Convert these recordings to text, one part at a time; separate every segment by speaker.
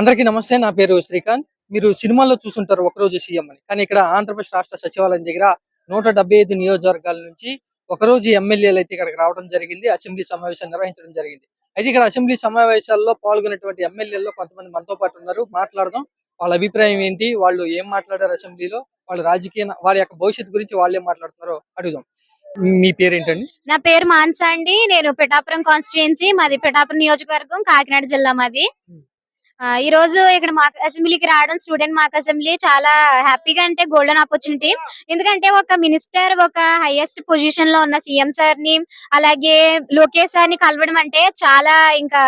Speaker 1: అందరికీ నమస్తే నా పేరు శ్రీకాంత్. మీరు సినిమాల్లో చూసుంటారు ఒకరోజు సీఎం అని. కానీ ఇక్కడ ఆంధ్రప్రదేశ్ రాష్ట్ర సచివాలయం దగ్గర నూట డెబ్బై ఐదు నియోజకవర్గాల నుంచి ఒకరోజు ఎమ్మెల్యేలు అయితే ఇక్కడికి రావడం జరిగింది. అసెంబ్లీ సమావేశం నిర్వహించడం జరిగింది. అయితే ఇక్కడ అసెంబ్లీ సమావేశాల్లో పాల్గొన్నటువంటి ఎమ్మెల్యేల్లో కొంతమంది మనతో పాటు ఉన్నారు. మాట్లాడదాం. వాళ్ళ అభిప్రాయం ఏంటి? వాళ్ళు ఏం మాట్లాడారు అసెంబ్లీలో? వాళ్ళ రాజకీయ వారి యొక్క భవిష్యత్తు గురించి వాళ్ళు ఏం మాట్లాడుతున్నారో అడుగుదాం. మీ పేరేంటండి?
Speaker 2: నా పేరు మాన్స అండి. నేను పిఠాపురం కాన్స్టిట్యుయెన్సీ మాది పిఠాపురం నియోజకవర్గం కాకినాడ జిల్లా మాది. ఈ రోజు ఇక్కడ మాక్ అసెంబ్లీకి రావడం స్టూడెంట్ మాక్ అసెంబ్లీ చాలా హ్యాపీగా అంటే గోల్డెన్ ఆపర్చునిటీ ఎందుకంటే ఒక మినిస్టర్ ఒక హైయెస్ట్ పొజిషన్లో ఉన్న సీఎం సార్ని అలాగే లోకేష్ సార్ని కలవడం అంటే చాలా ఇంకా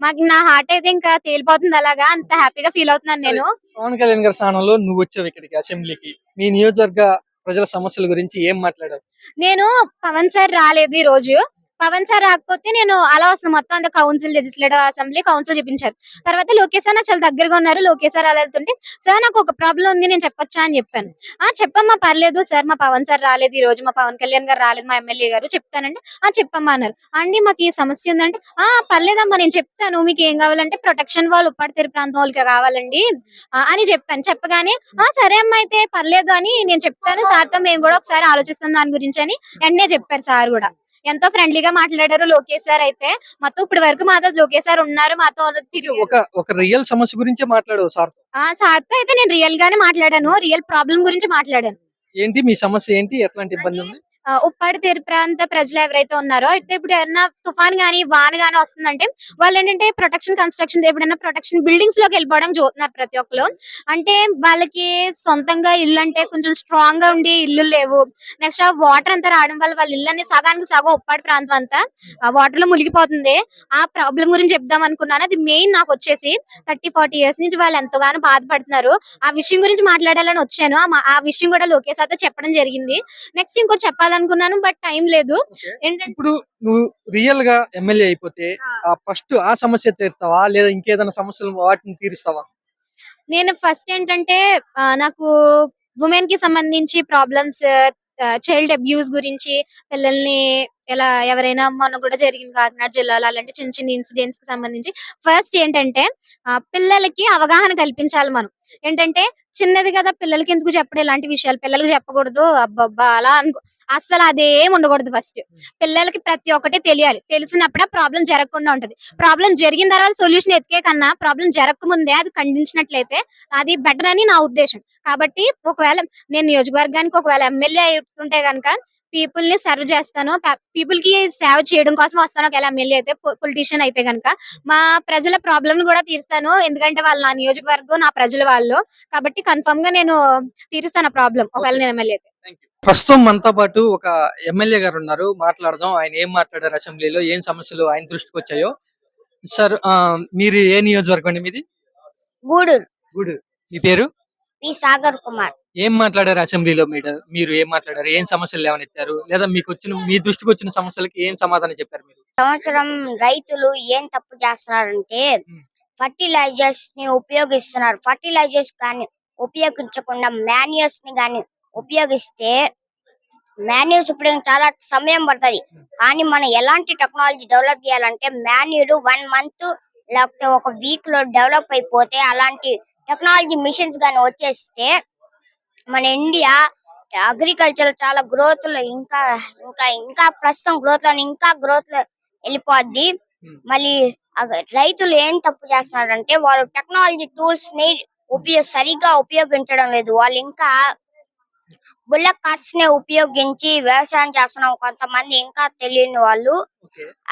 Speaker 2: మాకు నా హార్ట్ అయితే ఇంకా తేలిపోతుంది అలాగా. అంత హ్యాపీగా ఫీల్ అవుతున్నాను నేను.
Speaker 1: పవన్ కళ్యాణ్ గారి స్థానంలో నువ్వు వచ్చావు ఇక్కడికి అసెంబ్లీకి. మీ నియోజకవర్గ ప్రజల సమస్యల గురించి ఏం మాట్లాడారు
Speaker 2: నేను పవన్ సార్ రాలేదు ఈ రోజు. పవన్ సార్ రాకపోతే నేను అలా వస్తున్నా. మొత్తం అంత కౌన్సిల్ లెజిస్లేటివ్ అసెంబ్లీ కౌన్సిల్ చూపించారు. తర్వాత లోకేష్ సార్ నాకు చాలా దగ్గరగా ఉన్నారు. లోకేష్ సార్ అలా వెళ్తుంటే సార్ నాకు ఒక ప్రాబ్లం ఉంది. నేను చెప్పొచ్చా? అని చెప్పాను. ఆ చెప్పమ్మా పర్లేదు. సార్ మా పవన్ సార్ రాలేదు. ఈ రోజు మా పవన్ కళ్యాణ్ గారు రాలేదు. మా ఎమ్మెల్యే గారు చెప్తానండి ఆ చెప్పమ్మా అన్నారు. అండి మాకు ఈ సమస్య ఉందంటే ఆ పర్లేదమ్మా నేను చెప్తాను. మీకు ఏం కావాలంటే ప్రొటెక్షన్ వాళ్ళు ఉప్పాడతీరు ప్రాంతం వాళ్ళకి కావాలండి. అని చెప్పాను. చెప్పగానే ఆ సరే అమ్మా అయితే పర్లేదు అని నేను చెప్తాను. సార్తో మేము కూడా ఒకసారి ఆలోచిస్తాం దాని గురించి అని వెంటనే చెప్పారు సార్ కూడా. ఎంతో ఫ్రెండ్లీగా మాట్లాడారు లోకేష్ సార్ అయితే. మొత్తం ఇప్పటి వరకు మాతో లోకేష్ సార్ ఉన్నారు మాతో
Speaker 1: ఒక ఒక రియల్ సమస్య గురించే మాట్లాడావు సార్
Speaker 2: ఆ సార్తో అయితే నేను రియల్ గానే మాట్లాడాను రియల్ ప్రాబ్లం గురించి మాట్లాడాను.
Speaker 1: ఏంటి మీ సమస్య ఏంటి? ఎట్లాంటి ఇబ్బంది ఉంది?
Speaker 2: ఉప్పాడి తీర ప్రాంత ప్రజలు ఎవరైతే ఉన్నారో అయితే ఇప్పుడు ఏమన్నా తుఫాన్ గానీ వాన గానీ వస్తుందంటే వాళ్ళు ఏంటంటే ప్రొటెక్షన్ కన్స్ట్రక్షన్ ఎప్పుడైనా ప్రొటెక్షన్ బిల్డింగ్స్లోకి వెళ్ళిపోవడం చూస్తున్నారు ప్రతి ఒక్కరు అంటే వాళ్ళకి సొంతంగా ఇల్లు అంటే కొంచెం స్ట్రాంగ్గా ఉండి ఇల్లు లేవు. నెక్స్ట్ ఆ వాటర్ అంతా రావడం వల్ల వాళ్ళ ఇల్లు అన్ని సగానికి సగం ఉప్పాడి ప్రాంతం అంతా వాటర్లో మునిగిపోతుంది. ఆ ప్రాబ్లం గురించి చెప్దాం అనుకున్నాను. అది మెయిన్ నాకు వచ్చేసి థర్టీ ఫార్టీ ఇయర్స్ నుంచి వాళ్ళు ఎంతగానో బాధపడుతున్నారు. ఆ విషయం గురించి మాట్లాడాలని వచ్చాను. ఆ విషయం కూడా లోకేష్ అయితే చెప్పడం జరిగింది. నెక్స్ట్ ఇంకోటి చెప్పాలనుకున్నాను బట్ టైం లేదు. ఏంటంటే
Speaker 1: ఇప్పుడు నువ్వు రియల్గా ఎమ్మెల్యే అయిపోతే ఆ. ఫస్ట్ ఆ సమస్య తీరుస్తావా? లేదా ఇంకేదైనా సమస్యలు వాటిని తీరుస్తావా?
Speaker 2: నేను ఫస్ట్ ఏంటంటే నాకు ఉమెన్కి సంబంధించి ప్రాబ్లమ్స్ చైల్డ్ అబ్యూస్ గురించి పిల్లల్ని ఇలా ఎవరైనా మొన్న కూడా జరిగింది కాకినాడ జిల్లాలో అలాంటి చిన్న చిన్న ఇన్సిడెంట్స్కి సంబంధించి. ఫస్ట్ ఏంటంటే పిల్లలకి అవగాహన కల్పించాలి మనం. ఏంటంటే చిన్నది కదా పిల్లలకి ఎందుకు చెప్పడం ఇలాంటి విషయాలు? పిల్లలకి చెప్పకూడదు. అబ్బబ్బా అలా అనుకో అస్సలు అదేం ఉండకూడదు ఫస్ట్ పిల్లలకి ప్రతి ఒక్కటి తెలియాలి. తెలిసినప్పుడే ప్రాబ్లం జరగకుండా ఉంటది. ప్రాబ్లం జరిగిన తర్వాత సొల్యూషన్ ఎతికే కన్నా ప్రాబ్లం జరగకముందే అది ఖండించినట్లయితే అది బెటర్ అని నా ఉద్దేశం. కాబట్టి ఒకవేళ నేను నియోజకవర్గానికి ఒకవేళ ఎమ్మెల్యే ఉంటే కనుక పీపుల్ని సర్వ్ చేస్తాను. పీపుల్కి సేవ చేయడం కోసం వస్తాను. ఒకవేళ ఎమ్మెల్యే అయితే పొలిటీషియన్ అయితే గనక. మా ప్రజల ప్రాబ్లం కూడా తీరుస్తాను. ఎందుకంటే వాళ్ళు నా నియోజకవర్గం నా ప్రజల వాళ్ళు. కాబట్టి కన్ఫర్మ్గా నేను తీరుస్తాను ప్రాబ్లం. ఒకవేళ నేను ఎమ్మెల్యే అయితే.
Speaker 1: ప్రస్తుతం మనతో పాటు ఒక ఎమ్మెల్యే గారు ఉన్నారు. మాట్లాడదాం. ఆయన ఏం మాట్లాడారు అసెంబ్లీలో? ఏం సమస్యలు ఆయన దృష్టికి వచ్చాయో? సార్ మీరు ఏ నియోజకవర్గం అండి మీది?
Speaker 3: గూడూరు.
Speaker 1: గుడ్ మీ పేరు?
Speaker 3: పి సాగర్ కుమార్.
Speaker 1: ఏం మాట్లాడారు అసెంబ్లీలో మీరు? మీరు ఏం మాట్లాడారు? ఏం సమస్యలు లేవనెత్తారు? లేదా మీకు వచ్చిన మీ దృష్టికి వచ్చిన సమస్యలకి ఏం సమాధానం చెప్పారు మీరు?
Speaker 3: సంవత్సరం రైతులు ఏం తప్పు చేస్తున్నారంటే. ఫర్టిలైజర్స్ని ఉపయోగిస్తున్నారు. ఫర్టిలైజర్స్ కానీ ఉపయోగించకుండా మాన్యూర్స్ని కానీ ఉపయోగిస్తే మాన్యూర్స్ ఉపయోగం చాలా సమయం పడుతుంది. కానీ మనం ఎలాంటి టెక్నాలజీ డెవలప్ చేయాలంటే మాన్యూర్ వన్ మంత్ లేకపోతే ఒక వీక్లో డెవలప్ అయిపోతే అలాంటి టెక్నాలజీ మిషన్స్ కానీ వచ్చేస్తే మన ఇండియా అగ్రికల్చర్ చాలా గ్రోత్లో ఇంకా ఇంకా ఇంకా ప్రస్తుతం గ్రోత్లో ఇంకా గ్రోత్లో వెళ్ళిపోద్ది. మళ్ళీ రైతులు ఏం తప్పు చేస్తున్నారంటే వాళ్ళు టెక్నాలజీ టూల్స్ని ఉపయోగ సరిగా ఉపయోగించడం లేదు. వాళ్ళు ఇంకా బుల్లక్ కార్ట్స్ని ఉపయోగించి వ్యవసాయం చేస్తున్నాం కొంతమంది ఇంకా తెలియని వాళ్ళు.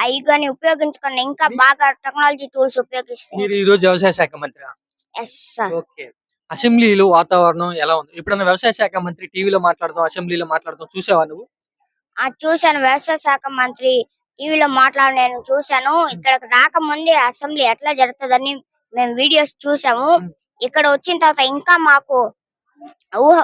Speaker 3: అవి కానీ ఉపయోగించకుండా ఇంకా బాగా టెక్నాలజీ టూల్స్ ఉపయోగిస్తారు
Speaker 1: మీరు ఈ రోజు వ్యవసాయ శాఖ మంత్రి ఓకే. అసెంబ్లీలో వాతావరణం ఎలా ఉంది? ఎప్పుడన్నా వ్యవసాయ శాఖ మంత్రి టీవీలో మాట్లాడదాం అసెంబ్లీలో మాట్లాడదాం చూసావా నువ్వు?
Speaker 3: ఆ చూశాను. వ్యవసాయ శాఖ మంత్రి టీవీలో మాట్లాడి నేను చూశాను. ఇక్కడికి రాకముందే అసెంబ్లీ ఎట్లా జరుగుతుందని మేము వీడియోస్ చూసాము. ఇక్కడ వచ్చిన తర్వాత ఇంకా మాకు ఊహ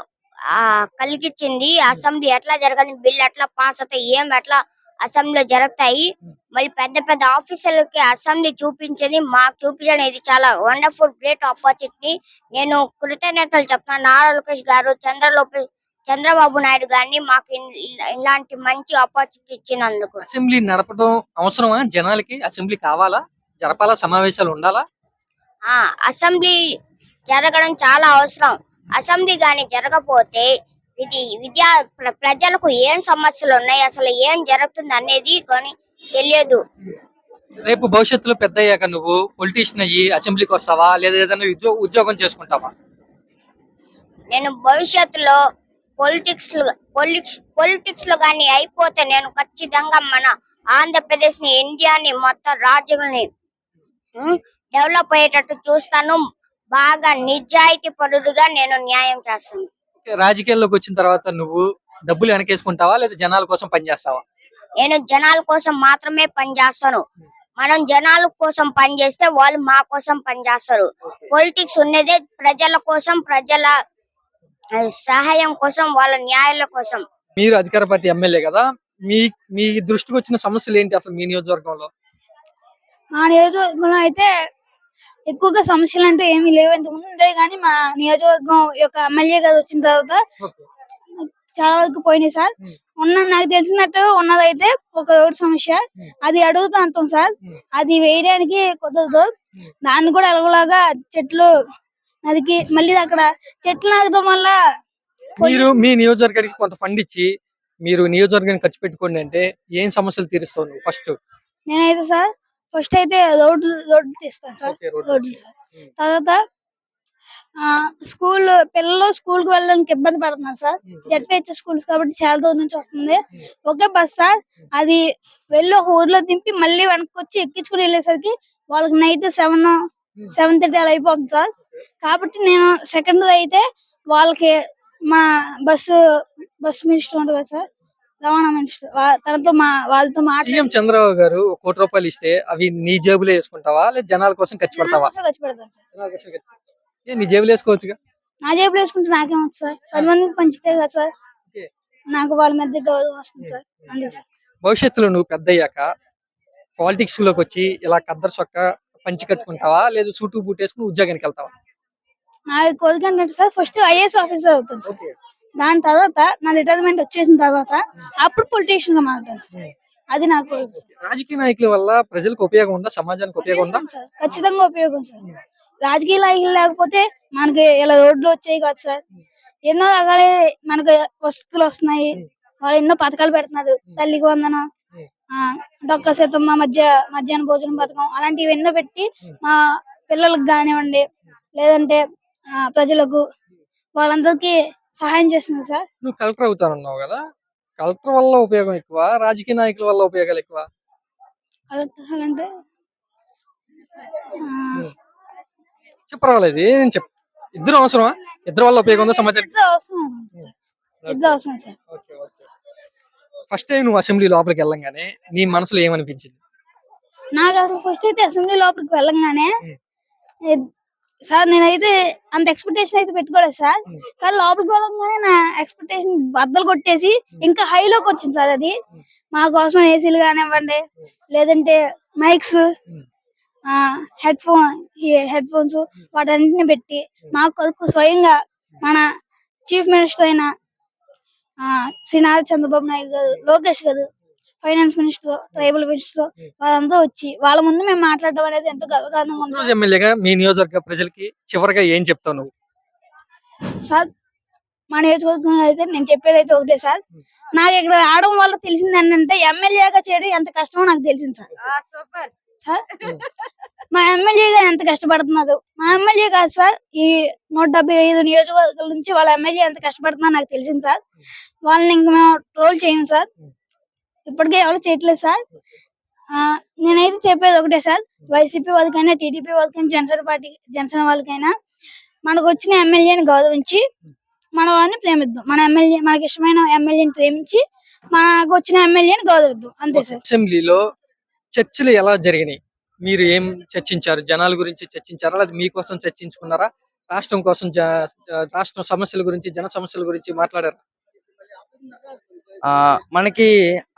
Speaker 3: కలిగించింది అసెంబ్లీ ఎట్లా జరగాలి బిల్ ఎట్లా పాస్ అవుతాయి ఏం ఎట్లా అసెంబ్లీలో జరుగుతాయి. మళ్ళీ పెద్ద పెద్ద ఆఫీసర్లకి అసెంబ్లీ చూపించేది మాకు చూపించడం ఇది చాలా వండర్ఫుల్ గ్రేట్ ఆపర్చునిటీ. నేను కృతజ్ఞతలు చెప్తున్నాను. నారా లోకేష్ గారు చంద్రలోకేష్ చంద్రబాబు నాయుడు గారిని మాకు ఇలాంటి మంచి ఆపర్చునిటీ ఇచ్చినందుకు.
Speaker 1: అసెంబ్లీ నడపడం అవసరమా? జనాలకి అసెంబ్లీ కావాలా? జరపాలా? సమావేశాలు ఉండాలా?
Speaker 3: ఆ అసెంబ్లీ జరగడం చాలా అవసరం. అసెంబ్లీ గాని జరగకపోతే ఇది విద్యా ప్ర- ప్రజలకు ఏం సమస్యలు ఉన్నాయి అసలు ఏం జరుగుతుంది అనేది కొని తెలియదు.
Speaker 1: రేపు భవిష్యత్తులో పెద్ద అయ్యాక నువ్వు పొలిటీషియన్ అయ్యి అసెంబ్లీకి వస్తావా? లేదా ఏదైనా ఉద్యో- ఉద్యోగం చేసుకుంటావా?
Speaker 3: నేను భవిష్యత్తులో పొలిటిక్స్ పొలిటిక్స్ పొలిటిక్స్లో గాని అయిపోతే నేను ఖచ్చితంగా మన ఆంధ్రప్రదేశ్ని ఇండియాని మొత్తం రాజ్యాలని డెవలప్ అయ్యేటట్టు చూస్తాను. బాగా నిజాయితీ పరుడుగా నేను న్యాయం చేస్తాను.
Speaker 1: రాజకీయాల్లోకి వచ్చిన తర్వాత నువ్వు డబ్బులు వెనకేసుకుంటావా లేదా జనాల కోసం పనిచేస్తావా
Speaker 3: నేను జనాల కోసం మాత్రమే పనిచేస్తాను మనం జనాల కోసం పనిచేస్తే వాళ్ళు మా కోసం పనిచేస్తారు పొలిటిక్స్ ఉన్నదే ప్రజల కోసం ప్రజల సహాయం కోసం వాళ్ళ న్యాయాల కోసం.
Speaker 1: మీరు అధికార పార్టీ ఎమ్మెల్యే కదా మీ మీ దృష్టికి వచ్చిన సమస్యలు ఏంటి అసలు మీ నియోజకవర్గంలో?
Speaker 4: మా నియోజకవర్గంలో అయితే ఎక్కువగా సమస్యలు అంటూ ఏమీ లేవు ఇంతకుముందు ఉండేవి కానీ మా నియోజకవర్గం యొక్క ఎమ్మెల్యే గారు వచ్చిన తర్వాత చాలా వరకు పోయినాయి సార్. ఉన్న నాకు తెలిసినట్టు ఉన్నదైతే ఒక రోడ్డు సమస్య. అది అడుగు ప్రాంతం సార్. అది వేయడానికి కుదరదు. దాన్ని కూడా ఎలాగోలాగా చెట్లు నదికి మళ్ళీ అక్కడ చెట్లు నదడం వల్ల
Speaker 1: మీరు మీ నియోజకవర్గానికి కొంత ఫండ్ ఇచ్చి మీరు నియోజకవర్గానికి ఖర్చు పెట్టుకోండి అంటే ఏం సమస్యలు తీరుస్తావు నువ్వు ఫస్ట్
Speaker 4: నేనైతే సార్ ఫస్ట్ అయితే రోడ్లు రోడ్లు తీస్తాను సార్. రోడ్లు సార్. తర్వాత స్కూల్ పిల్లలు స్కూల్కి వెళ్ళడానికి ఇబ్బంది పడుతున్నారు సార్. జడ్పిహెచ్ స్కూల్స్ కాబట్టి చాలా దూరం నుంచి వస్తుంది. ఒకే బస్ సార్. అది వెళ్ళి ఒక ఊర్లో దింపి మళ్ళీ వెనక్కి వచ్చి ఎక్కించుకుని వెళ్ళేసరికి వాళ్ళకి నైట్ సెవెన్ సెవెన్ థర్టీ అలా అయిపోతుంది సార్. కాబట్టి నేను సెకండ్ అయితే వాళ్ళకి మా బస్సు బస్ మినిస్టర్ ఉంటుంది కదా సార్. రవాణా మినిస్టర్ తనతో మా వాళ్ళతో
Speaker 1: సీఎం
Speaker 4: మాట్లాడి
Speaker 1: చంద్రబాబు గారు ఒక కోటి రూపాయలు ఇస్తే అవి నీ జేబులో వేసుకుంటావా? లేదా జనాల కోసం ఖర్చు పెడతావా?
Speaker 4: ఖర్చు పెడతాను సార్.
Speaker 1: జనాల కోసం ఖర్చు పెడతావా? ఏ నీ జేబులో వేసుకోవచ్చుగా?
Speaker 4: నా జేబులో వేసుకుంటే నాకేమవుతుంది సార్? పది మందికి పంచితే కదా సార్?
Speaker 1: ఓకే.
Speaker 4: నాకు వాళ్ళ మధ్య గౌరవం వస్తుంది సార్.
Speaker 1: భవిష్యత్తులో నువ్వు పెద్ద అయ్యాక పాలిటిక్స్లోకి వచ్చి ఇలా కద్దరు సొక్క పంచి కట్టుకుంటావా? లేదా సూటు బూట్ వేసుకుని ఉద్యోగానికి వెళ్తావా?
Speaker 4: నా కోరిక ఏంటంటే సార్ ఫస్ట్ ఐఏఎస్ ఆఫీసర్ అవుతాను సార్. దాని తర్వాత నా రిటైర్మెంట్ వచ్చేసిన తర్వాత అప్పుడు పొలిటీషియన్గా మారుతాను సార్. అది నా కోరిక సార్.
Speaker 1: రాజకీయ నాయకుల వల్ల ప్రజలకు ఉపయోగం ఉందా? సమాజానికి ఉపయోగం ఉందా?
Speaker 4: సార్. ఖచ్చితంగా ఉపయోగం సార్. రాజకీయ నాయకులు లేకపోతే మనకి ఇలా రోడ్లు వచ్చాయి కదా సార్. ఎన్నో రకాల మనకి వస్తువులు వస్తున్నాయి. వాళ్ళు ఎన్నో పథకాలు పెడుతున్నారు. తల్లికి వందనం ఆ డొక్క సీతమ్మ మధ్య మధ్యాహ్న భోజనం పథకం అలాంటివి ఎన్నో పెట్టి మా పిల్లలకు కానివ్వండి లేదంటే ప్రజలకు వాళ్ళందరికీ సహాయం చేస్తున్నారు సార్.
Speaker 1: నువ్వు కలెక్టర్ అవుతానన్నావు కదా? కలెక్టర్ వల్ల ఉపయోగం ఎక్కువ రాజకీయ నాయకుల వల్ల ఉపయోగాలు ఎక్కువ?
Speaker 4: కలెక్టర్ అంటే
Speaker 1: చెప్పరాలేదు ఏం చెప్ ఇద్దరు అవసరమా? ఇద్దరు వల్ల ఉపయోగం ఉందా సమాజానికి
Speaker 4: ఇద్దరు అవసరం సార్?
Speaker 1: ఫస్ట్ టైం నువ్వు అసెంబ్లీ లోపలికి వెళ్ళంగానే నీ మనసులో ఏమనిపించింది?
Speaker 4: నాకు అసలు ఫస్ట్ అయితే అసెంబ్లీ లోపలికి వెళ్ళంగానే సార్ నేనైతే అంత ఎక్స్పెక్టేషన్ అయితే పెట్టుకోలేదు సార్. కానీ లోపలికి వెళ్ళంగానే నా ఎక్స్పెక్టేషన్ బద్దలు కొట్టేసి ఇంకా హైలోకి వచ్చింది సార్ అది. మా కోసం ఏసీలు కానివ్వండి లేదంటే mikes. Headphone headphones వాటన్నిటిని పెట్టి మా కొరకు స్వయంగా మన చీఫ్ మినిస్టర్ అయిన ఆ, Shri Nara Chandrababu Naidu garu Lokesh garu finance minister tribal minister వాళ్ళంతా వచ్చి వాళ్ళ ముందు మేము మాట్లాడడం అనేది ఎంతో గర్వకారణంగా ఉంది.
Speaker 1: ఎమ్మెల్యేగా మీ నియోజకవర్గ ప్రజలకి చివరిగా ఏం చెప్తావు నువ్వు?
Speaker 4: సార్ మా నియోజకవర్గం అయితే నేను చెప్పేది అయితే ఒకటే సార్. నాకు ఇక్కడ ఆడడం వల్ల తెలిసింది ఏంటంటే ఎమ్మెల్యేగా చేయడం ఎంత కష్టమో నాకు తెలిసింది సార్. సార్ మా ఎమ్మెల్యే గారు ఎంత కష్టపడుతున్నారు? మా ఎమ్మెల్యే కాదు సార్ ఈ నూట డెబ్బై ఐదు నియోజకవర్గాల నుంచి వాళ్ళ ఎమ్మెల్యే ఎంత కష్టపడుతున్నారు నాకు తెలిసింది సార్. వాళ్ళని ఇంక మేము ట్రోల్ చేయం సార్. ఇప్పటికే ఎవరు చేయట్లేదు సార్. ఆ, నేనైతే చెప్పేది ఒకటే సార్. వైసీపీ వాళ్ళకైనా టీడీపీ వాళ్ళకైనా జనసేన పార్టీ జనసేన వాళ్ళకైనా మనకు వచ్చిన ఎమ్మెల్యేని గౌరవించి మన వారిని ప్రేమిద్దాం. మన ఎమ్మెల్యే మనకి ఇష్టమైన ఎమ్మెల్యేని ప్రేమించి మనకు వచ్చిన ఎమ్మెల్యేని గౌరవిద్దాం. అంతే సార్.
Speaker 1: అసెంబ్లీలో చర్చలు ఎలా జరిగినాయి? మీరు ఏం చర్చించారు? జనాల గురించి చర్చించారా? లేదా మీకోసం చర్చించుకున్నారా? రాష్ట్రం కోసం జ- రాష్ట్రం సమస్యల గురించి జన సమస్యల గురించి మాట్లాడారు?
Speaker 5: ఆ మనకి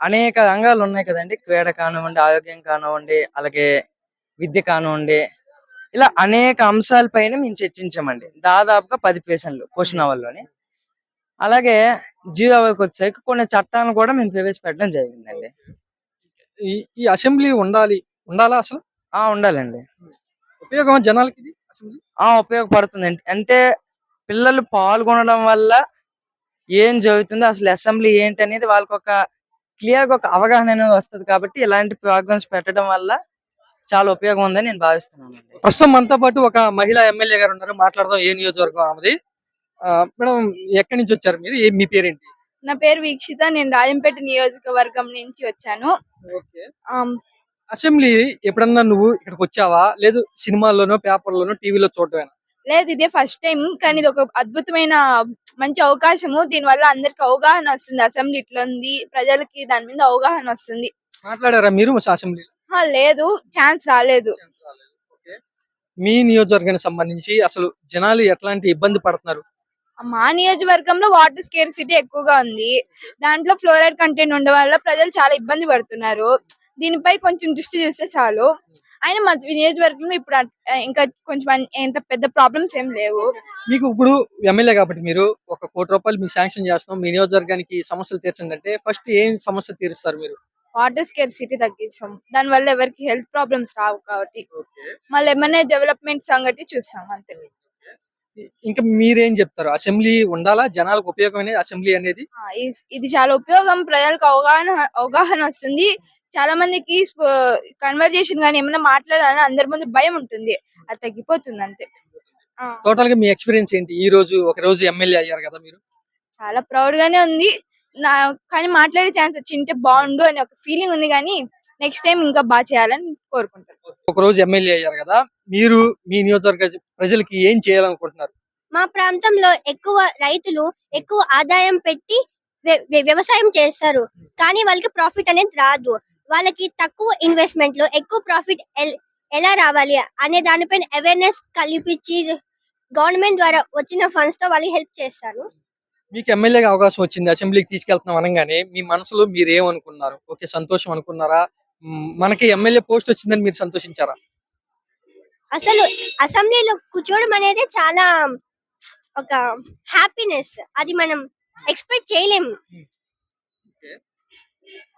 Speaker 5: అనేక రంగాలు ఉన్నాయి కదండి. క్రీడ కానివ్వండి ఆరోగ్యం కానివ్వండి అలాగే విద్య కానివ్వండి. ఇలా అనేక అంశాలపైన మేము చర్చించామండి. దాదాపుగా పది పేషన్లు క్వశ్చన్ అవర్లోని అలాగే జీవో అవర్కి వచ్చాక కొన్ని చట్టాలను కూడా మేము ప్రవేశపెట్టడం జరిగిందండి.
Speaker 1: ఈ ఈ అసెంబ్లీ ఉండాలి ఉండాలా అసలు?
Speaker 5: ఆ ఉండాలండి.
Speaker 1: ఉపయోగం జనాలకి ఇది అసెంబ్లీ?
Speaker 5: ఆ ఉపయోగపడుతుంది అంటే పిల్లలు పాల్గొనడం వల్ల ఏం జరుగుతుందో అసలు అసెంబ్లీ ఏంటి అనేది వాళ్ళకి ఒక క్లియర్గా ఒక అవగాహన అనేది వస్తుంది కాబట్టి ఇలాంటి ప్రోగ్రామ్స్ పెట్టడం వల్ల చాలా ఉపయోగం ఉందని నేను భావిస్తున్నాను
Speaker 1: ప్రస్తుతం మనతో పాటు ఒక మహిళా ఎమ్మెల్యే గారు ఉన్నారు. మాట్లాడదాం ఏ నియోజకవర్గం ఆమెది. ఆ, మేడం ఎక్కడి నుంచి వచ్చారు మీరు? మీ పేరేంటి?
Speaker 6: నా పేరు వీక్షిత. నేను రాజంపేట నియోజకవర్గం నుంచి వచ్చాను.
Speaker 1: అసెంబ్లీ ఎప్పుడన్నా నువ్వు ఇక్కడికి వచ్చావా? లేదు సినిమాల్లోనో పేపర్లోనో టీవీలో చూడటమేనా?
Speaker 6: లేదు ఇదే ఫస్ట్ టైం కానీ ఇది ఒక అద్భుతమైన మంచి అవకాశము. దీని వల్ల అందరికి అవగాహన వస్తుంది. అసెంబ్లీ ఇట్లా ఉంది ప్రజలకి దాని మీద అవగాహన వస్తుంది.
Speaker 1: మాట్లాడారా మీరు అసెంబ్లీలో
Speaker 6: ఆ, లేదు ఛాన్స్ రాలేదు.
Speaker 1: మీ నియోజకవర్గానికి సంబంధించి అసలు జనాలు ఎట్లాంటి ఇబ్బంది పడుతున్నారు?
Speaker 6: మా నియోజకవర్గంలో వాటర్ స్కేర్సిటీ ఎక్కువగా ఉంది. దాంట్లో ఫ్లోరైడ్ కంటెంట్ ఉండడం వల్ల ప్రజలు చాలా ఇబ్బంది పడుతున్నారు. దీనిపై కొంచెం దృష్టి చూస్తే చాలు. అయినా మా నియోజకవర్గంలో ఇప్పుడు ఇంకా కొంచెం ఎంత పెద్ద ప్రాబ్లమ్స్ ఏం లేవు.
Speaker 1: మీకు ఇప్పుడు ఎమ్మెల్యే కాబట్టి మీరు ఒక కోటి రూపాయలు మీకు శాంక్షన్ చేస్తున్నాం మీ నియోజకవర్గానికి సమస్యలు తీర్చండి అంటే ఫస్ట్ ఏం సమస్య తీరుస్తారు మీరు?
Speaker 6: వాటర్ స్కేర్ సిటీ తగ్గిస్తాం. దాని వల్ల ఎవరికి హెల్త్ ప్రాబ్లమ్స్ రావు కాబట్టి. మళ్ళీ ఏమైనా డెవలప్మెంట్ సంగతి చూస్తాం అంతే.
Speaker 1: ఇంకా మీరేం చెప్తారు? అసెంబ్లీ ఉండాలా? జనాలకు ఉపయోగమైన అసెంబ్లీ అనేది?
Speaker 6: ఆ, ఈ- ఇది చాలా ఉపయోగం. ప్రజలకు అవగాహన అవగాహన వస్తుంది. చాలా మందికి కన్వర్జేషన్ గానీ ఏమైనా మాట్లాడాలని అందరి ముందు భయం ఉంటుంది. అది తగ్గిపోతుంది అంతే.
Speaker 1: టోటల్గా మీ ఎక్స్పీరియన్స్ ఏంటి? ఈ రోజు ఒక రోజు ఎమ్మెల్యే అయ్యారు కదా మీరు?
Speaker 6: చాలా ప్రౌడ్ గానే ఉంది. నా కానీ మాట్లాడే ఛాన్స్ వచ్చింటే బాగుండు అని ఒక ఫీలింగ్ ఉంది కానీ నెక్స్ట్ టైం ఇంకా బాగా చేయాలని కోరుకుంటాను
Speaker 1: ఒక రోజు ఎమ్మెల్యే అయ్యారు కదా? మీరు మీ నియోజకవర్గ ప్రజలకి ఏం చేయాలనుకుంటున్నారు?
Speaker 7: మా ప్రాంతంలో ఎక్కువ రైతులు ఎక్కువ ఆదాయం పెట్టి వ్య- వ్య- వ్యవసాయం చేస్తారు. కానీ వాళ్ళకి ప్రాఫిట్ అనేది రాదు. వాళ్ళకి తక్కువ ఇన్వెస్ట్మెంట్లో ఎక్కువ ప్రాఫిట్ ఎలా రావాలి అనే దానిపైన అవేర్నెస్ కల్పించి గవర్నమెంట్ ద్వారా వచ్చిన ఫండ్స్తో వాళ్ళకి హెల్ప్ చేస్తాను
Speaker 1: మీకు ఎమ్మెల్యేగా అవకాశం వచ్చింది అసెంబ్లీకి తీసుకెళ్తున్నాం అనగానే మీ మనసులో మీరు ఏమనుకున్నారు? ఓకే సంతోషం అనుకున్నారా? మనకి ఎమ్మెల్యే పోస్ట్ వచ్చిందని మీరు సంతోషించారా?
Speaker 7: అసలు అసెంబ్లీలో కూర్చోవడం అనేది చాలా ఒక హ్యాపీనెస్ అది మనం ఎక్స్పెక్ట్ చేయలేము.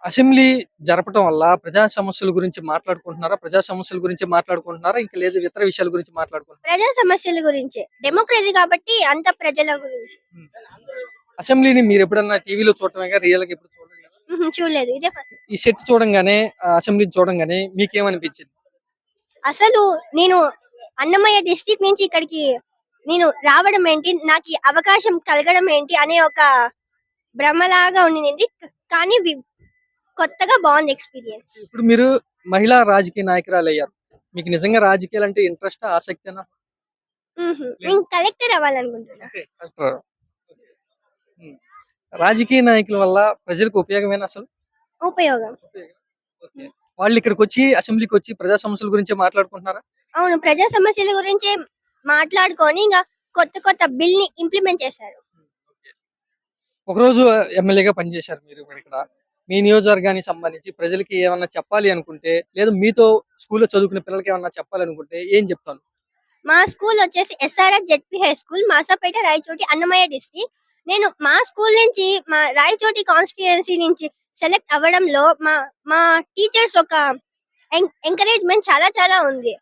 Speaker 1: అసెంబ్లీ జరపడం వల్ల ప్రజా సమస్యల గురించి మాట్లాడుకుంటున్నారా? ప్రజా సమస్యల గురించి మాట్లాడుకుంటున్నారా? ఇంకా లేదు ఇతర విషయాల గురించి మాట్లాడుకుంటున్నారా?
Speaker 7: ప్రజా సమస్యల గురించి. డెమోక్రసీ కాబట్టి అంత ప్రజల గురించి.
Speaker 1: అసెంబ్లీని మీరు ఎప్పుడన్నా టీవీలో చూడటమే రియల్గా ఎప్పుడు చూడలేదు
Speaker 7: ఇదే ఫస్ట్.
Speaker 1: ఈ సెట్ చూడంగానే అసెంబ్లీ చూడంగానే మీకేమనిపించింది?
Speaker 7: అసలు నేను అన్నమయ్య డిస్ట్రిక్ట్ నుంచి ఇక్కడికి నేను రావడం ఏంటి? నాకు ఈ అవకాశం కలగడం ఏంటి? అనే ఒక భ్రమలాగా ఉండింది. కానీ వి- కొత్తగా బాగుంది ఎక్స్పీరియన్స్
Speaker 1: ఇప్పుడు మీరు మహిళా రాజకీయ నాయకురాలు అయ్యారు మీకు నిజంగా రాజకీయాలు అంటే ఇంట్రెస్ట్ ఆసక్తినా?
Speaker 7: నేను కలెక్టర్ అవ్వాలనుకుంటున్నా.
Speaker 1: కలెక్టర్. రాజకీయ నాయకుల వల్ల ప్రజలకు ఉపయోగమేనా అసలు?
Speaker 7: ఉపయోగం.
Speaker 1: వాళ్ళు ఇక్కడికి వచ్చి అసెంబ్లీకి వచ్చి ప్రజా సమస్యల గురించి మాట్లాడుకుంటున్నారా?
Speaker 7: అవును ప్రజా సమస్యల గురించి మాట్లాడుకొని ఇంకా కొత్త కొత్త బిల్ని ఇంప్లిమెంట్ చేశారు
Speaker 1: ఒకరోజు ఎమ్మెల్యేగా పనిచేశారు మీరు ఇక్కడ మీ నియోజకవర్గానికి సంబంధించి ప్రజలకి ఏమన్నా చెప్పాలి అనుకుంటే లేదా మీతో స్కూల్లో చదువుకునే పిల్లలకి ఏమన్నా చెప్పాలి అనుకుంటే ఏం చెప్తాను
Speaker 7: మా స్కూల్ వచ్చేసి S R S Z P high school Masapeta Rayachoti Annamayya district. నేను మా స్కూల్ నుంచి మా రాయచోటి కాన్స్టిట్యుయెన్సీ నుంచి సెలెక్ట్ అవ్వడంలో మా మా టీచర్స్ ఒక ఎంకరేజ్మెంట్ చాలా చాలా ఉంది.